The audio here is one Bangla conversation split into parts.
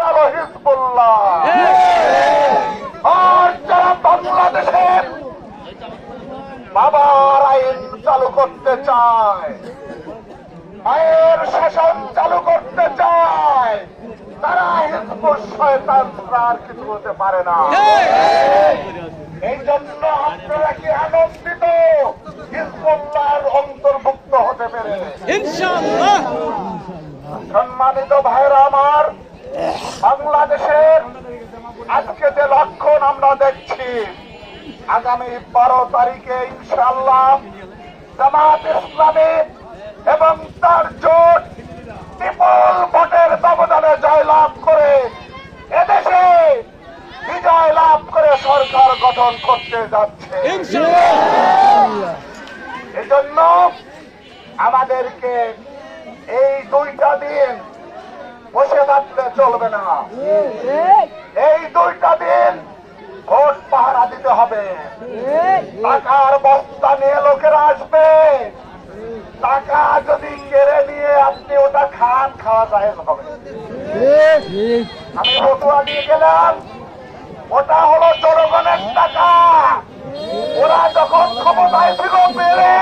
হলো হিজবুল্লাহ। আর যারা বাংলাদেশের বাবার আইন চালু করতে চায় মায়ের শাসন চালু করতে চায় তারা হিজবুল শয়তান আর কিছু হতে পারে না। এই জন্য আপনারা কি আনন্দিত? হিজবুল্লাহর অন্তর্ভুক্ত হতে পেরে। সম্মানিত ভাইরা আমার বাংলাদেশের আজকে যে লক্ষণ আমরা দেখছি, আগামী বারো তারিখে ইনশাল্লাহ জামাত ইসলামী এবং তার জোট বিপুল ভোটের ব্যবধানে জয়লাভ করে এদেশে বিজয় লাভ করে সরকার গঠন করতে যাচ্ছে। এজন্য আমাদেরকে এই দুইটা দিন বসে থাকলে চলবে না। এই দুইটা দিন ভোট পাহারা দিতে হবে। টাকার বস্তা নিয়ে লোকেরা আসবে। টাকা যদি কেড়ে নিয়ে আপনি ওটা খান খাওয়া যায় হবে। আমি বটুয়া দিয়ে গেলাম। ওটা হলো জনগণের টাকা। ওরা যখন ক্ষমতায় ছিল পেরে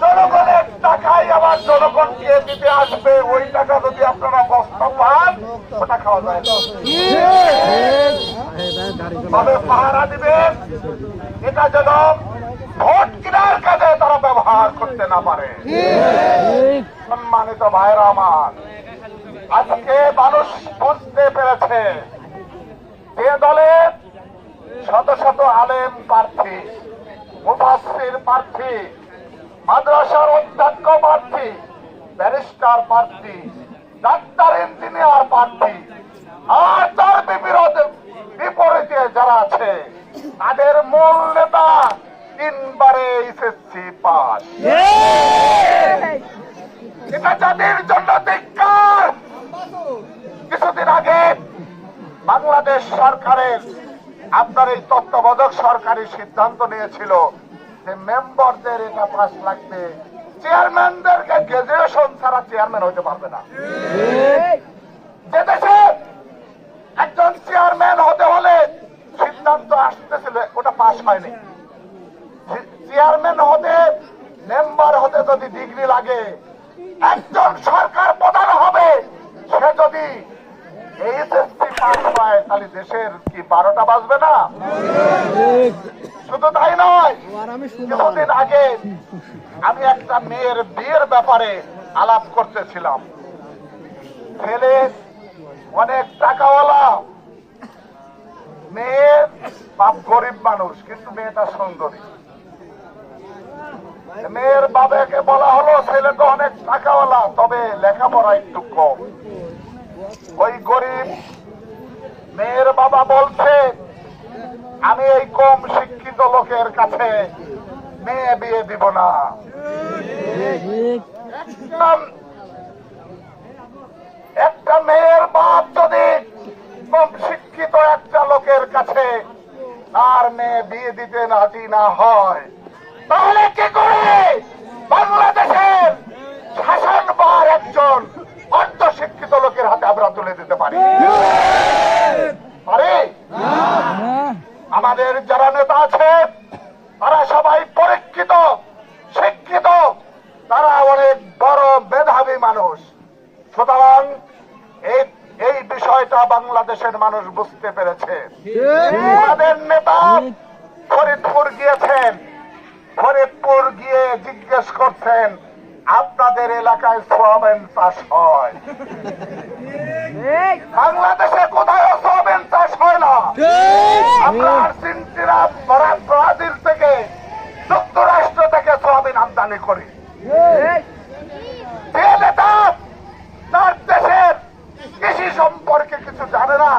জনগণের টাকাই আবার জনগণকে দিতে আসবে, ওই টাকা যদি আপনারা বস্তা পান, ওটা খাওয়া যায় তবে পাহারা দিবেন, এটা যেন ভোট কেনার কাজে তারা ব্যবহার করতে না পারে। সম্মানিত ভাইরা আমার, আজকে মানুষ বুঝতে পেরেছে যে দলের শত শত আলেম প্রার্থী মুফাসির প্রার্থী মাদ্রাসার অধ্যক্ষ প্রার্থী, ব্যারিস্টার প্রার্থী, ডাক্তার, ইঞ্জিনিয়ার প্রার্থী, আর তার বিপরীতে বিপরীতে যারা আছে, তাদের মূল নেতা তিনবারে এসএসসি পাস। এটা জাতির জন্য ধিক্কার। কিছুদিন আগে বাংলাদেশ সরকারের আপনার এই তত্ত্বাবধায়ক সরকারি সিদ্ধান্ত নিয়েছিল যে মেম্বারদের এটা পাস লাগবে, চেয়ারম্যানদেরকে গ্রাজুয়েশন ছাড়া চেয়ারম্যান হতে পারবে না। একজন চেয়ারম্যান হতে হলে সিদ্ধান্ত আসতেছিল, ওটা পাস হয়নি। চেয়ারম্যান হতে, মেম্বার হতে যদি ডিগ্রি লাগে, একজন সরকার প্রধান হবে, সে যদি এইচএসসি পাস পায় তাহলে দেশের কি বারোটা বাজবে না? শুধু তাই নয় কিছুদিন আগে আমি একটা মেয়ের বিয়ের ব্যাপারে আলাপ করতেছিলাম। ছেলে অনেক টাকাওয়ালা। মেয়ে বাপ গরিব মানুষ, কিন্তু মেয়েটা সুন্দরী। মেয়ের বাবাকে বলা হলো ছেলেটা অনেক টাকাওয়ালা, তবে লেখাপড়া একটু কম। ওই গরিব মেয়ের বাবা বলছে, আমি এই কম শিক্ষিত লোকের কাছে মেয়ে বিয়ে দিব না। একটা মেয়ের বাপ যদি কম শিক্ষিত একটা লোকের কাছে তার মেয়ে বিয়ে দিতে রাজি না হয় তাহলে কি করে বাংলাদেশের শাসন শাসনবার একজন অর্ধ শিক্ষিত লোকের হাতে আমরা তুলে দিতে পারি? পারি? আমাদের যারা নেতা আছে তারা সবাই পরীক্ষিত শিক্ষিত। তারা অনেক বড় মেধাবী মানুষ। সুতরাং এই এই বিষয়টা বাংলাদেশের মানুষ বুঝতে পেরেছে। আমাদের নেতা ফরিদপুর গিয়েছেন। ফরিদপুর গিয়ে জিজ্ঞেস করছেন আপনাদের এলাকায় সোয়াবেন চাষ হয়? বাংলাদেশে কোথায় সোয়াবেন চাষ হয় না আমরা আর্জেন্টিনা বরা- ব্রাজিল থেকে যুক্তরাষ্ট্র থেকে আমদানি করি। তার দেশের কৃষি সম্পর্কে কিছু জানে না।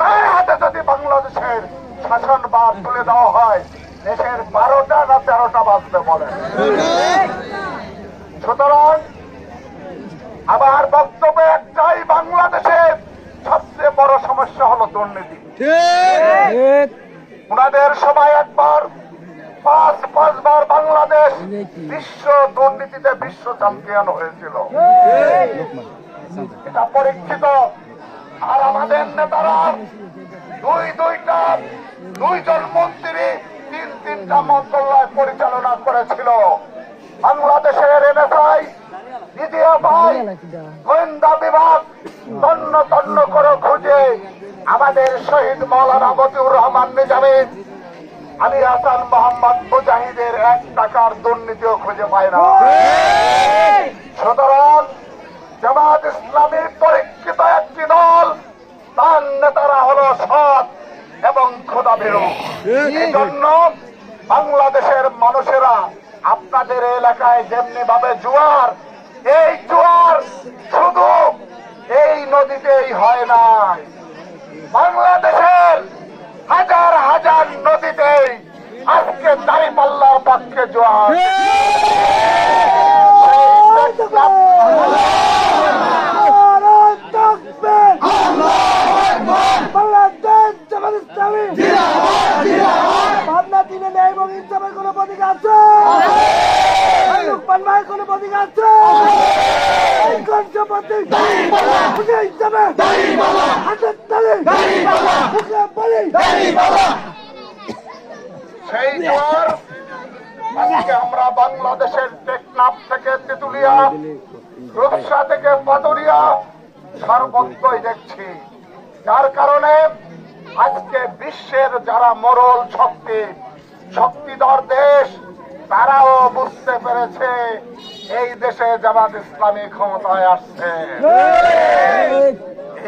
তার হাতে যদি বাংলাদেশের শাসন বার তুলে দেওয়া হয় দেশের বারোটা না তেরোটা বাজবে বলেন সুতরাং আমার বক্তব্য একটাই বাংলাদেশের সবচেয়ে বড় সমস্যা হলো দুর্নীতি। ওনাদের সময় বিশ্ব দুর্নীতিতে বিশ্ব চ্যাম্পিয়ন হয়েছিল। এটা পরীক্ষিত। আর আমাদের নেতারা দুই দুইটা দুইজন মন্ত্রী তিন তিনটা মন্ত্রণালয় পরিচালনা করেছিল। বাংলাদেশের এনএসআই ডিজিএফআই গোয়েন্দা বিভাগ তন্ন তন্ন করে খুঁজে আমাদের শহীদ মৌলানা মতিউর রহমান নিজামীন আলী হাসান মোহাম্মদ মুজাহিদের এক টাকার দুর্নীতিও খুঁজে পায় না। সুতরাং জামাত ইসলামী পরীক্ষিত একটি দল তার নেতারা হলো সৎ এবং খোদাভীরু এই! জন্য বাংলাদেশের মানুষেরা আপনাদের এলাকায় যেমনি ভাবে জোয়ার এই জোয়ার শুধু এই নদীতেই হয় নাই। বাংলাদেশের হাজার হাজার নদীতেই আজকে দাঁড়িপাল্লার পক্ষে জোয়ার। দিনে এবং কোন প্রতীক আছে লুকমান ভাইয়ের কোন প্রতীক আছে? সেই জোয়ার আজকে আমরা বাংলাদেশের টেকনাফ থেকে তেতুলিয়া রূপসা থেকে পাতুরিয়া সর্বত্রই দেখছি। যার কারণে আজকে বিশ্বের যারা মরল শক্তি, শক্তিধর দেশ তারাও বুঝতে পেরেছে এই দেশে জামাত ইসলামী ক্ষমতায় আসছে।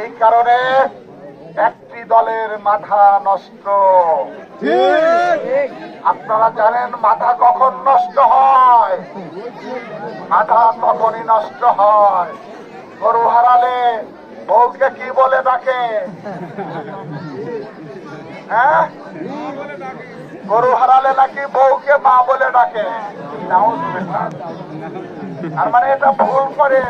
এই কারণে একটি দলের মাথা নষ্ট। আপনারা জানেন মাথা কখন নষ্ট হয়? মাথা তখনই নষ্ট হয়। গরু হারালে বউকে কি বলে ডাকে? হ্যাঁ? গরু হারালে নাকি বউকে মা বলে ডাকে। তার মানে এটা ভুল করে